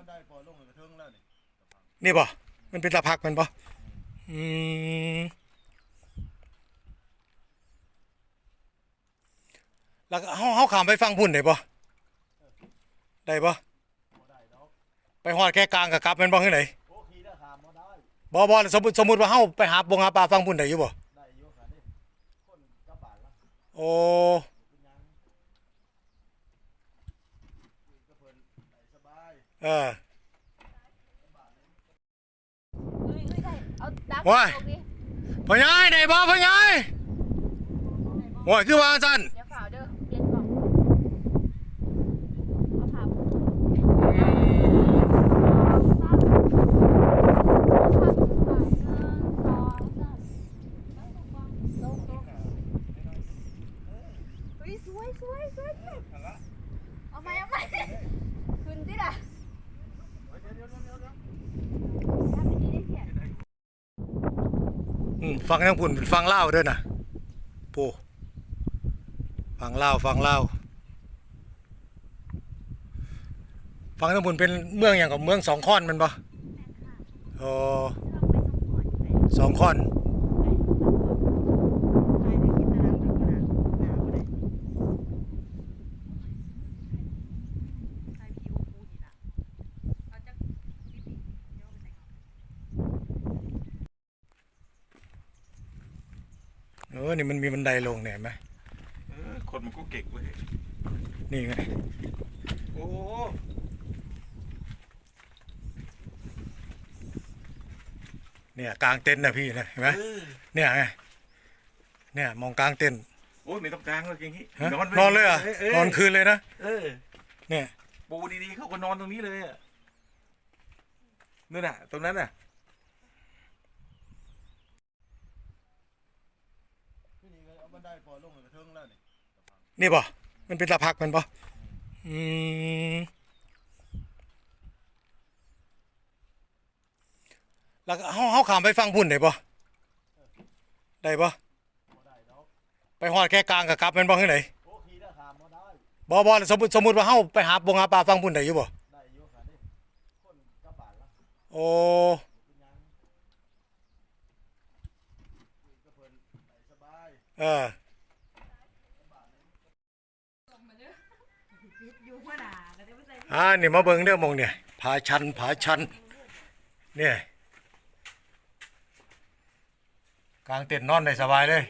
บันไดพอลงกระเทิงแล้วนี่นี่บ่มันเป็นตะพักมันบ่อืมแล้วก็เฮาเฮาข้ามไปฟังพุ่นได้บ่ได้บ่บ่ได้ดอกไปฮอดแค่กลางกับกลับแม่นบ่คือไหนโอ้ขี่แล้วขามบ่ได้บ่บ่สมมุติสมมุติว่าเฮาไปหาบงหาปลาฟังพุ่นได้อยู่บ่ได้อยู่ค่ะนี่คนกลับบ้านละโอ้ เป็นหยังคุยกับเพิ่นได้สบาย เออเอ้ยเอ้ยได้เอาดับว้ายเอดิพ่อใหญ่ได้บ่พ่อใหญ่โอ้ยคือว่าซั่น เดี๋ยวฝ่าเด้อเปลี่ยนกล่องเอาผ่าหเฮ้ยสวยสวยสวยเอาไหมเอาไหมขึ้นดิล่ะ เดี๋ยวเดี๋ยวเดี๋ยวเดี๋ยวเดี๋ยว ทำเป็นดีได้เสีย อืม ฟังทางพุ่นฟังเลาด้วยนะปูฟังเลาฟังเลาฟังทางพุ่นเป็นเมืองอย่างกับเมืองสองค้อนมันบ่โอ้สองค้อน เออนี่มันมีบันไดลงเนี่ยเห็นไหมเออคนมันก็เก่งเว้ยนี่ไงโอ้เนี่ยกลางเต็นท์นะพี่นะเห็นไหมเออเนี่ยไงเนี่ยมองกลางเต็นท์โอ้ยไม่ต้องกลางเลยอย่างงี้ฮะไปนอนเลยเหรอะเนอนคืนเลยนะเออ เนี่ยปูดีๆเขาก็นอนตรงนี้เลยอะนู่นน่ะ ตรงนั้นน่ะ นี่ก็เอาบันไดพอลงกระเทิงแล้วนี่นี่บ่ มันเป็นตะพักมันบ่อืมแล้วก็เฮาเฮาข้ามไปฟังพุ่นได้บ่ได้บ่บ่ได้ดอกไปฮอดแค่กลางกับกลับแม่นบ่คือไหนโอ้ขี่แล้วขามบ่ได้บ่บ่สมมุติสมมุติว่าเฮาไปหาบงหาปลาฟังพุ่นได้อยู่บ่ได้อยู่ค่ะนี่คนกลับบ้านละโอ้ เป็นหยังคุยกับเพิ่นได้สบาย เอออยู่หัวหน้าก็ได้ไม่ใส่อ่านี่มาเบิ่งเด้อหมองเนี่ยผาชันผาชันเนี่ยกลางเต็นท์นอนได้สบายเลย